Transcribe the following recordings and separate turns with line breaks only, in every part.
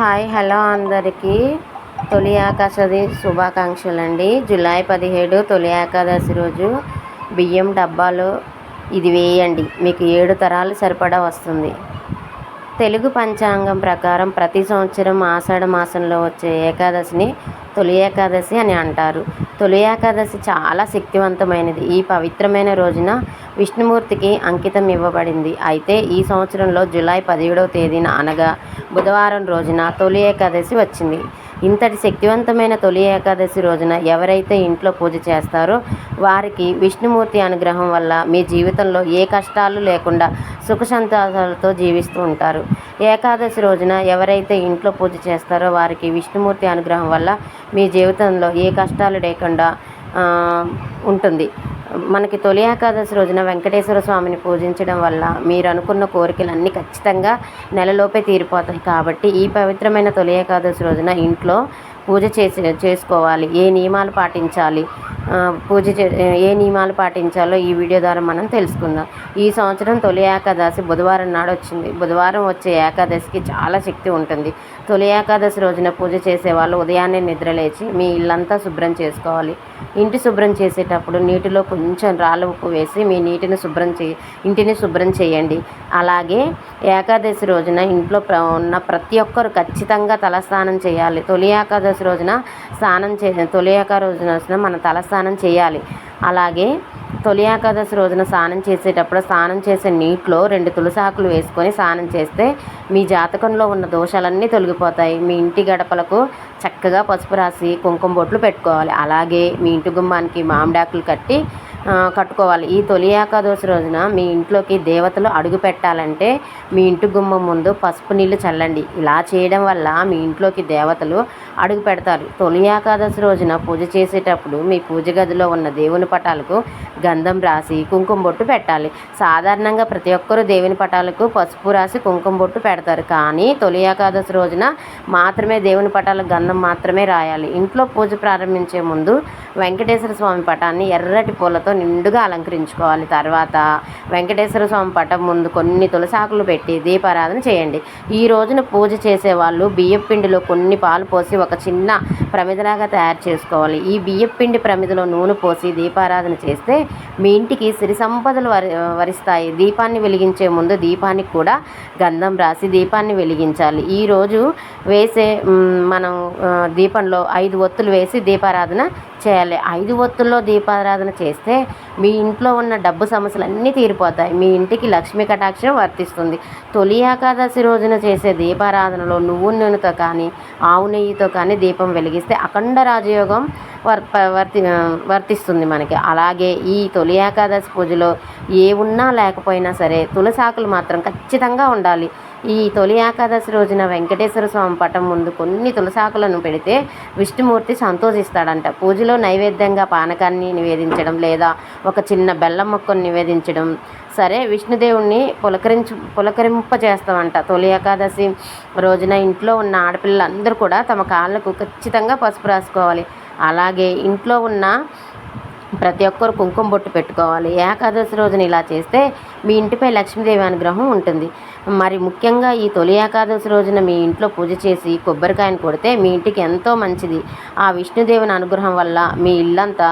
Hi hello అందరికీ. తొలి ఏకాదశి శుభాకాంక్షలు అండి జూలై పదిహేడు తొలి ఏకాదశి రోజు బియ్యం డబ్బాలో ఇది వేయండి. మీకు ఏడు తరాలు సరిపడా వస్తుంది. తెలుగు పంచాంగం ప్రకారం ప్రతి సంవత్సరం ఆషాఢ మాసంలో వచ్చే ఏకాదశిని తొలి ఏకాదశి అని అంటారు. తొలి ఏకాదశి చాలా శక్తివంతమైనది. ఈ పవిత్రమైన రోజున విష్ణుమూర్తికి అంకితం ఇవ్వబడింది. అయితే ఈ సంవత్సరంలో జూలై పదిహేడవ తేదీన అనగా బుధవారం రోజున తొలి ఏకాదశి వచ్చింది. ఇంతటి శక్తివంతమైన తొలి ఏకాదశి రోజున ఎవరైతే ఇంట్లో పూజ చేస్తారో వారికి విష్ణుమూర్తి అనుగ్రహం వల్ల మీ జీవితంలో ఏ కష్టాలు లేకుండా సుఖ సంతోషాలతో జీవిస్తూ ఉంటారు. ఏకాదశి రోజున ఎవరైతే ఇంట్లో పూజ చేస్తారో వారికి విష్ణుమూర్తి అనుగ్రహం వల్ల మీ జీవితంలో ఏ కష్టాలు లేకుండా ఉంటుంది. మనకి తొలి ఏకాదశి రోజున వెంకటేశ్వర స్వామిని పూజించడం వల్ల మీరు అనుకున్న కోరికలు అన్నీ ఖచ్చితంగా నెలలోపే తీరిపోతాయి. కాబట్టి ఈ పవిత్రమైన తొలి ఏకాదశి రోజున ఇంట్లో పూజ చేసి చేసుకోవాలి. ఏ నియమాలు పాటించాలి? పూజ చే ఏ నియమాలు పాటించాలో ఈ వీడియో ద్వారా మనం తెలుసుకుందాం. ఈ సంవత్సరం తొలి ఏకాదశి బుధవారం నాడు వచ్చింది. బుధవారం వచ్చే ఏకాదశికి చాలా శక్తి ఉంటుంది. తొలి ఏకాదశి రోజున పూజ చేసే వాళ్ళు ఉదయాన్నే నిద్రలేచి మీ ఇల్లంతా శుభ్రం చేసుకోవాలి. ఇంటి శుభ్రం చేసేటప్పుడు నీటిలో కొంచెం రాళ్ళ ఉప్పు వేసి మీ నీటిని శుభ్రం చే ఇంటిని శుభ్రం చేయండి. అలాగే ఏకాదశి రోజున ఇంట్లో ఉన్న ప్రతి ఒక్కరు ఖచ్చితంగా తలస్నానం చేయాలి. తొలి ఏకాదశి రోజున స్నానం చే తొలి ఏకాదశి రోజున మన తలస్నానం చేయాలి. అలాగే తొలి ఏకాదశి రోజున స్నానం చేసేటప్పుడు స్నానం చేసే నీటిలో రెండు తులసాకులు వేసుకొని స్నానం చేస్తే మీ జాతకంలో ఉన్న దోషాలన్నీ తొలగిపోతాయి. మీ ఇంటి గడపలకు చక్కగా పసుపు రాసి కుంకుమ బొట్లు పెట్టుకోవాలి. అలాగే మీ ఇంటి గుమ్మానికి మామిడాకులు కట్టి కట్టుకోవాలి. ఈ తొలి ఏకాదశి రోజున మీ ఇంట్లోకి దేవతలు అడుగు పెట్టాలంటే మీ ఇంటి గుమ్మం ముందు పసుపు నీళ్ళు చల్లండి. ఇలా చేయడం వల్ల మీ ఇంట్లోకి దేవతలు అడుగు పెడతారు. తొలి ఏకాదశి రోజున పూజ చేసేటప్పుడు మీ పూజ గదిలో ఉన్న దేవుని పటాలకు గంధం రాసి కుంకుమ బొట్టు పెట్టాలి. సాధారణంగా ప్రతి ఒక్కరూ దేవుని పటాలకు పసుపు రాసి కుంకుమ బొట్టు పెడతారు. కానీ తొలి ఏకాదశి రోజున మాత్రమే దేవుని పటాలకు గంధం మాత్రమే రాయాలి. ఇంట్లో పూజ ప్రారంభించే ముందు వెంకటేశ్వర స్వామి పటాన్ని ఎర్రటి పూలతో నిండుగా అలంకరించుకోవాలి. తర్వాత వెంకటేశ్వర స్వామి పటం ముందు కొన్ని తులసాకులు పెట్టి దీపారాధన చేయండి. ఈ రోజున పూజ చేసే వాళ్ళు బియ్యం పిండిలో కొన్ని పాలు పోసి ఒక చిన్న ప్రమిదలాగా తయారు చేసుకోవాలి. ఈ బియ్యం పిండి ప్రమిదలో నూనె పోసి దీపారాధన చేస్తే మీ ఇంటికి సిరి సంపదలు వరి వరిస్తాయి. దీపాన్ని వెలిగించే ముందు దీపానికి కూడా గంధం రాసి దీపాన్ని వెలిగించాలి. ఈరోజు వేసే మనం దీపంలో ఐదు ఒత్తులు వేసి దీపారాధన చేయాలి. ఐదు ఒత్తుల్లో దీపారాధన చేస్తే మీ ఇంట్లో ఉన్న డబ్బు సమస్యలు అన్నీ తీరిపోతాయి. మీ ఇంటికి లక్ష్మీ కటాక్షం వర్తిస్తుంది. తొలి ఏకాదశి రోజున చేసే దీపారాధనలో నువ్వు నూనెతో కానీ ఆవు నెయ్యితో కానీ దీపం వెలిగిస్తే అఖండ రాజయోగం వర్ వర్తి వర్తిస్తుంది మనకి. అలాగే ఈ తొలి ఏకాదశి పూజలో ఏ ఉన్నా లేకపోయినా సరే తులసాకులు మాత్రం ఖచ్చితంగా ఉండాలి. ఈ తొలి ఏకాదశి రోజున వెంకటేశ్వర స్వామి పటం ముందు కొన్ని తులసాకులను పెడితే విష్ణుమూర్తి సంతోషిస్తాడంట. పూజలో నైవేద్యంగా పానకాన్ని నివేదించడం లేదా ఒక చిన్న బెల్లం మొక్కను నివేదించడం. సరే విష్ణుదేవుణ్ణి పులకరించు పులకరింప చేస్తామంట తొలి ఏకాదశి రోజున ఇంట్లో ఉన్న ఆడపిల్లలందరూ కూడా తమ కాళ్ళకు ఖచ్చితంగా పసుపు రాసుకోవాలి. అలాగే ఇంట్లో ఉన్న ప్రతి ఒక్కరు కుంకుమ బొట్టు పెట్టుకోవాలి. ఏకాదశి రోజున ఇలా చేస్తే మీ ఇంటిపై లక్ష్మీదేవి అనుగ్రహం ఉంటుంది. మరి ముఖ్యంగా ఈ తొలి ఏకాదశి రోజున మీ ఇంట్లో పూజ చేసి కొబ్బరికాయను కొడితే మీ ఇంటికి ఎంతో మంచిది. ఆ విష్ణుదేవుని అనుగ్రహం వల్ల మీ ఇల్లంతా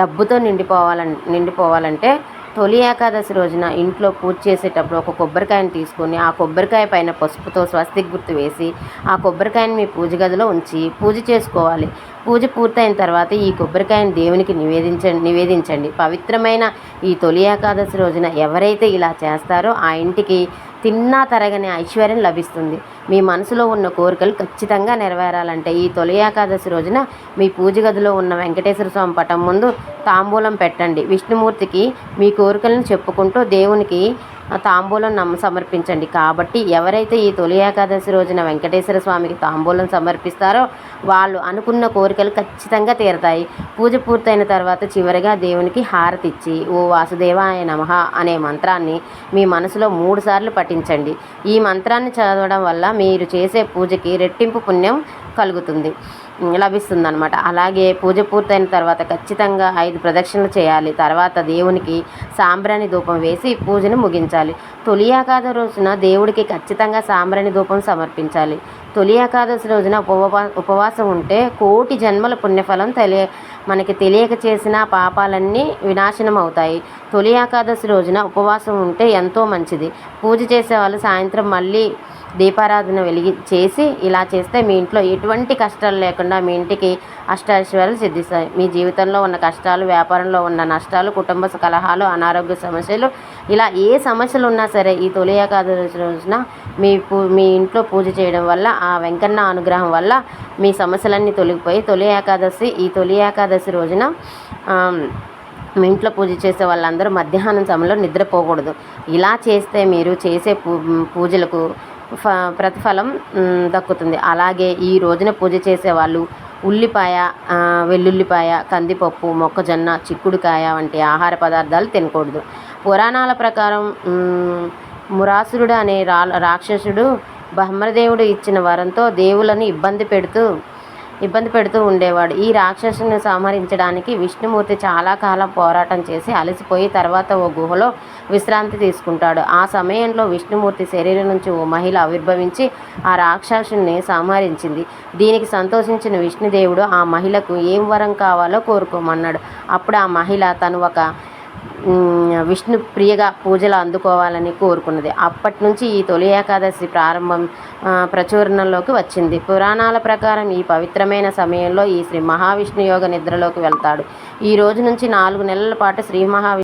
డబ్బుతో నిండిపోవాలని నిండిపోవాలంటే తొలి ఏకాదశి రోజున ఇంట్లో పూజ చేసేటప్పుడు ఒక కొబ్బరికాయను తీసుకొని ఆ కొబ్బరికాయ పైన పసుపుతో స్వస్తిక్ గుర్తు వేసి ఆ కొబ్బరికాయని మీ పూజ గదిలో ఉంచి పూజ చేసుకోవాలి. పూజ పూర్తయిన తర్వాత ఈ కొబ్బరికాయని దేవునికి నివేదించండి నివేదించండి. పవిత్రమైన ఈ తొలి ఏకాదశి రోజున ఎవరైతే ఇలా చేస్తారో ఆ ఇంటికి తిన్నా తరగని ఐశ్వర్యం లభిస్తుంది. మీ మనసులో ఉన్న కోరికలు ఖచ్చితంగా నెరవేరాలంటే ఈ తొలి ఏకాదశి రోజున మీ పూజ గదిలో ఉన్న వెంకటేశ్వర స్వామి పటం ముందు తాంబూలం పెట్టండి. విష్ణుమూర్తికి మీ కోరికలను చెప్పుకుంటూ దేవునికి తాంబూలం నమ్మ సమర్పించండి. కాబట్టి ఎవరైతే ఈ తొలి ఏకాదశి రోజున వెంకటేశ్వర స్వామికి తాంబూలం సమర్పిస్తారో వాళ్ళు అనుకున్న కోరికలు ఖచ్చితంగా తీరతాయి. పూజ పూర్తయిన తర్వాత చివరిగా దేవునికి హారతి ఇచ్చి ఓ వాసుదేవాయ నమః అనే మంత్రాన్ని మీ మనసులో మూడు సార్లు పఠించండి. ఈ మంత్రాన్ని చదవడం వల్ల మీరు చేసే పూజకి రెట్టింపు పుణ్యం కలుగుతుంది లభిస్తుంది అనమాట అలాగే పూజ పూర్తయిన తర్వాత ఖచ్చితంగా ఐదు ప్రదక్షిణలు చేయాలి. తర్వాత దేవునికి సాంబ్రాణి ధూపం వేసి పూజను ముగించాలి. సమర్పించాలి తొలి ఏకాదశి రోజున దేవుడికి ఖచ్చితంగా సాంబ్రాణి ధూపం సమర్పించాలి. తొలి ఏకాదశి రోజున ఉపవా ఉపవాసం ఉంటే కోటి జన్మల పుణ్యఫలం తెలియ మనకి తెలియక చేసిన పాపాలన్నీ వినాశనం అవుతాయి తొలి ఏకాదశి రోజున ఉపవాసం ఉంటే ఎంతో మంచిది. పూజ చేసే వాళ్ళు సాయంత్రం మళ్ళీ దీపారాధన వెలిగి చేసి ఇలా చేస్తే మీ ఇంట్లో ఎటువంటి కష్టాలు లేకుండా మీ ఇంటికి అష్టైశ్వర్యాలు సిద్ధిస్తాయి. మీ జీవితంలో ఉన్న కష్టాలు వ్యాపారంలో ఉన్న నష్టాలు కుటుంబ కలహాలు అనారోగ్య సమస్యలు ఇలా ఏ సమస్యలు ఉన్నా సరే ఈ తొలి ఏకాదశి రోజున మీ పూ మీ ఇంట్లో పూజ చేయడం వల్ల ఆ వెంకన్న అనుగ్రహం వల్ల మీ సమస్యలన్నీ తొలగిపోయి తొలి ఏకాదశి ఈ తొలి ఏకాదశి రోజున మీ ఇంట్లో పూజ చేసే వాళ్ళందరూ మధ్యాహ్నం సమయంలో నిద్రపోకూడదు. ఇలా చేస్తే మీరు చేసే పూ పూజలకు ఫ ప్రతిఫలం దక్కుతుంది. అలాగే ఈ రోజున పూజ చేసే వాళ్ళు ఉల్లిపాయ వెల్లుల్లిపాయ కందిపప్పు మొక్కజొన్న చిక్కుడుకాయ వంటి ఆహార పదార్థాలు తినకూడదు. పురాణాల ప్రకారం మురాసురుడు అనే రా రాక్షసుడు బ్రహ్మదేవుడు ఇచ్చిన వరంతో దేవులను ఇబ్బంది పెడుతూ ఇబ్బంది పెడుతూ ఉండేవాడు. ఈ రాక్షసుని సంహరించడానికి విష్ణుమూర్తి చాలా కాలం పోరాటం చేసి అలసిపోయి తర్వాత ఓ గుహలో విశ్రాంతి తీసుకుంటాడు. ఆ సమయంలో విష్ణుమూర్తి శరీరం నుంచి ఓ మహిళ ఆవిర్భవించి ఆ రాక్షసుని సంహరించింది. దీనికి సంతోషించిన విష్ణుదేవుడు ఆ మహిళకు ఏం వరం కావాలో కోరుకోమన్నాడు. అప్పుడు ఆ మహిళ తను ఒక విష్ణు ప్రియగా పూజలు అందుకోవాలని కోరుకున్నది. అప్పటి నుంచి ఈ తొలి ఏకాదశి ప్రారంభం ప్రచురణలోకి వచ్చింది. పురాణాల ప్రకారం ఈ పవిత్రమైన సమయంలో ఈ శ్రీ మహావిష్ణు యోగ నిద్రలోకి వెళ్తాడు. ఈ రోజు నుంచి నాలుగు నెలల పాటు శ్రీ మహావిష్ణు